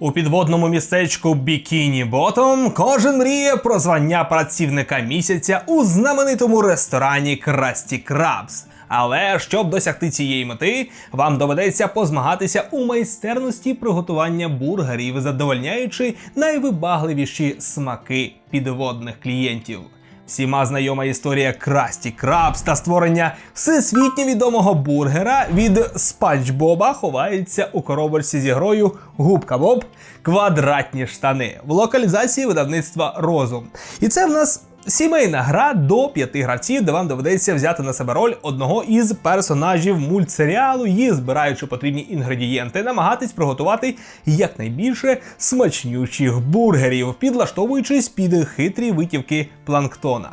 У підводному містечку Бікіні Ботом кожен мріє про звання працівника місяця у знаменитому ресторані Красті Крабс. Але щоб досягти цієї мети, вам доведеться позмагатися у майстерності приготування бургерів, задовольняючи найвибагливіші смаки підводних клієнтів. Всіма знайома історія Красті Крабс та створення всесвітньо відомого бургера від Спанч Боба ховається у коробочці зі грою Губка Боб Квадратні штани в локалізації видавництва Розум. І це в нас сімейна гра до п'яти гравців, де вам доведеться взяти на себе роль одного із персонажів мультсеріалу і, збираючи потрібні інгредієнти, намагатись приготувати якнайбільше смачнючих бургерів, підлаштовуючись під хитрі витівки планктона.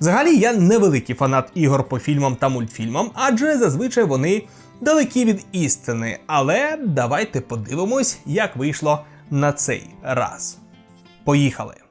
Взагалі, я невеликий фанат ігор по фільмам та мультфільмам, адже зазвичай вони далекі від істини. Але давайте подивимось, як вийшло на цей раз. Поїхали!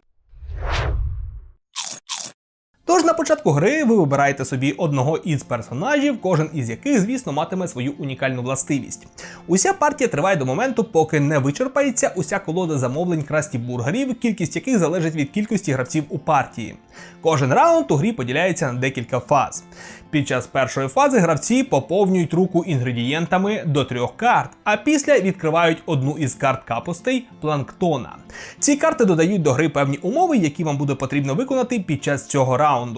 Тож на початку гри ви вибираєте собі одного із персонажів, кожен із яких, звісно, матиме свою унікальну властивість. Уся партія триває до моменту, поки не вичерпається уся колода замовлень красті бургерів, кількість яких залежить від кількості гравців у партії. Кожен раунд у грі поділяється на декілька фаз. Під час першої фази гравці поповнюють руку інгредієнтами до трьох карт, а після відкривають одну із карт капостей планктона. Ці карти додають до гри певні умови, які вам буде потрібно виконати під час цього раунду.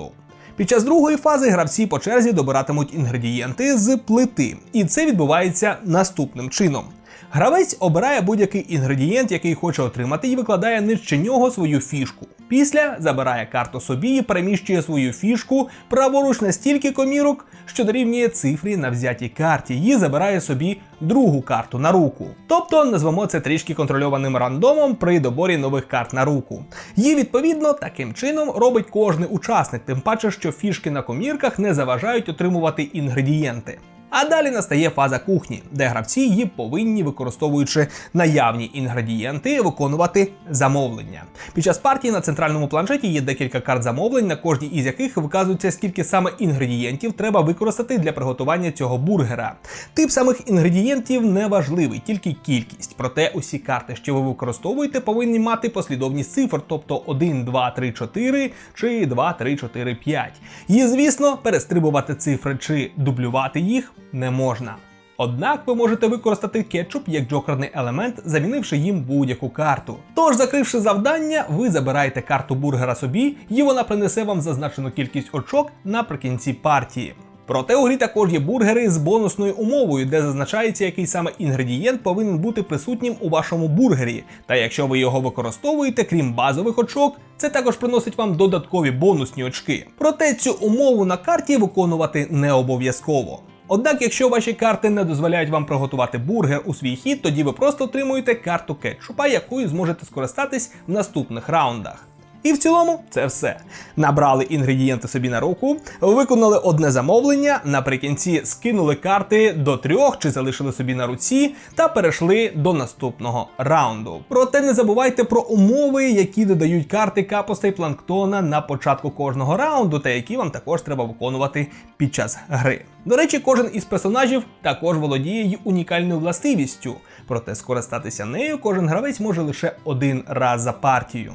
Під час другої фази гравці по черзі добиратимуть інгредієнти з плити, і це відбувається наступним чином. Гравець обирає будь-який інгредієнт, який хоче отримати, і викладає нижче нього свою фішку. Після забирає карту собі і переміщує свою фішку праворуч на стільки комірок, що дорівнює цифрі на взятій карті, і забирає собі другу карту на руку. Тобто назвемо це трішки контрольованим рандомом при доборі нових карт на руку. І відповідно таким чином робить кожний учасник, тим паче, що фішки на комірках не заважають отримувати інгредієнти. А далі настає фаза кухні, де гравці її повинні, використовуючи наявні інгредієнти, виконувати замовлення. Під час партії на центральному планшеті є декілька карт замовлень, на кожній із яких вказується, скільки саме інгредієнтів треба використати для приготування цього бургера. Тип самих інгредієнтів не важливий, тільки кількість. Проте усі карти, що ви використовуєте, повинні мати послідовність цифр, тобто 1, 2, 3, 4 чи 2, 3, 4, 5. І, звісно, перестрибувати цифри чи дублювати їх не можна. Однак ви можете використати кетчуп як джокерний елемент, замінивши їм будь-яку карту. Тож, закривши завдання, ви забираєте карту бургера собі, і вона принесе вам зазначену кількість очок наприкінці партії. Проте у грі також є бургери з бонусною умовою, де зазначається, який саме інгредієнт повинен бути присутнім у вашому бургері. Та якщо ви його використовуєте, крім базових очок, це також приносить вам додаткові бонусні очки. Проте цю умову на карті виконувати не обов'язково. Однак, якщо ваші карти не дозволяють вам приготувати бургер у свій хід, тоді ви просто отримуєте карту кетчупа, якою зможете скористатись в наступних раундах. І в цілому це все. Набрали інгредієнти собі на руку, виконали одне замовлення, наприкінці скинули карти до трьох чи залишили собі на руці та перейшли до наступного раунду. Проте не забувайте про умови, які додають карти капостей планктона на початку кожного раунду, та які вам також треба виконувати під час гри. До речі, кожен із персонажів також володіє й унікальною властивістю, проте скористатися нею кожен гравець може лише один раз за партію.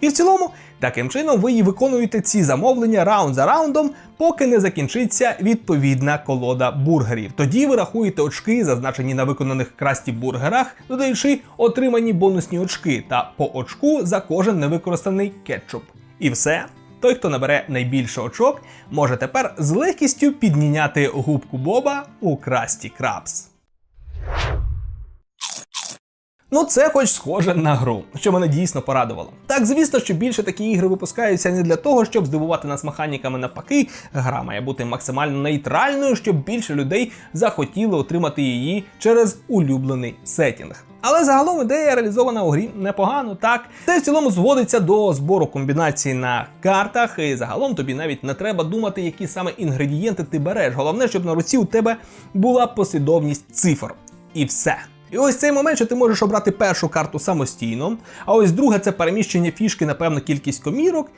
І в цілому, таким чином ви і виконуєте ці замовлення раунд за раундом, поки не закінчиться відповідна колода бургерів. Тоді ви рахуєте очки, зазначені на виконаних красті бургерах, додаючи отримані бонусні очки та по очку за кожен невикористаний кетчуп. І все. Той, хто набере найбільше очок, може тепер з легкістю підміняти губку Боба у красті крабс. Ну, це хоч схоже на гру, що мене дійсно порадувало. Так, звісно, що більше такі ігри випускаються не для того, щоб здивувати нас механіками навпаки. Гра має бути максимально нейтральною, щоб більше людей захотіли отримати її через улюблений сетінг. Але загалом ідея реалізована у грі непогано, так. Це в цілому зводиться до збору комбінацій на картах, і загалом тобі навіть не треба думати, які саме інгредієнти ти береш. Головне, щоб на руці у тебе була послідовність цифр. І все. І ось цей момент, що ти можеш обрати першу карту самостійно, а ось друга це переміщення фішки на певну кількість комірок.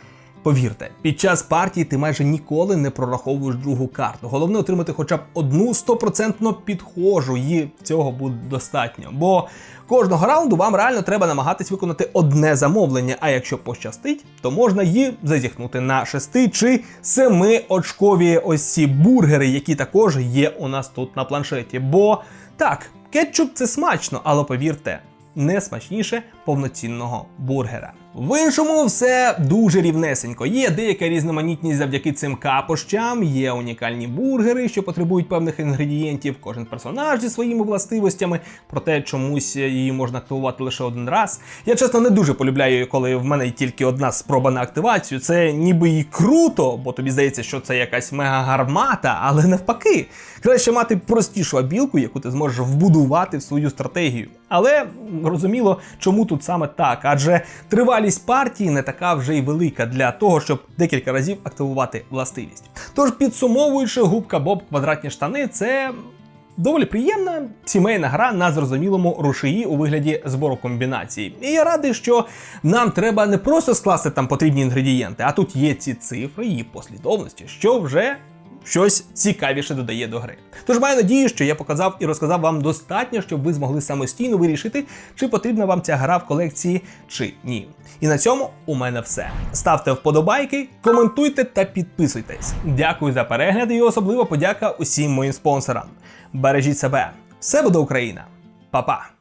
Повірте, під час партії ти майже ніколи не прораховуєш другу карту. Головне отримати хоча б одну стопроцентно підхожу, і цього буде достатньо. Бо кожного раунду вам реально треба намагатись виконати одне замовлення. А якщо пощастить, то можна її зазіхнути на шести чи семи очкові ось ці бургери, які також є у нас тут на планшеті. Бо так, кетчуп це смачно, але повірте, не смачніше повноцінного бургера. В іншому все дуже рівнесенько. Є деяка різноманітність завдяки цим капощам, є унікальні бургери, що потребують певних інгредієнтів, кожен персонаж зі своїми властивостями, проте чомусь її можна активувати лише один раз. Я чесно не дуже полюбляю, коли в мене тільки одна спроба на активацію. Це ніби і круто, бо тобі здається, що це якась мега-гармата, але навпаки. Краще мати простішу абілку, яку ти зможеш вбудувати в свою стратегію. Але розуміло, чому тут саме так, адже тривалість партії не така вже й велика для того, щоб декілька разів активувати властивість. Тож, підсумовуючи, губка Боб квадратні штани це. Доволі приємна сімейна гра на зрозумілому рушії у вигляді збору комбінацій. І я радий, що нам треба не просто скласти там потрібні інгредієнти, а тут є ці цифри і послідовності, що вже щось цікавіше додає до гри. Тож маю надію, що я показав і розказав вам достатньо, щоб ви змогли самостійно вирішити, чи потрібна вам ця гра в колекції чи ні. І на цьому у мене все. Ставте вподобайки, коментуйте та підписуйтесь. Дякую за перегляд і особливо подяка усім моїм спонсорам. Бережіть себе, все буде Україна, Па-па!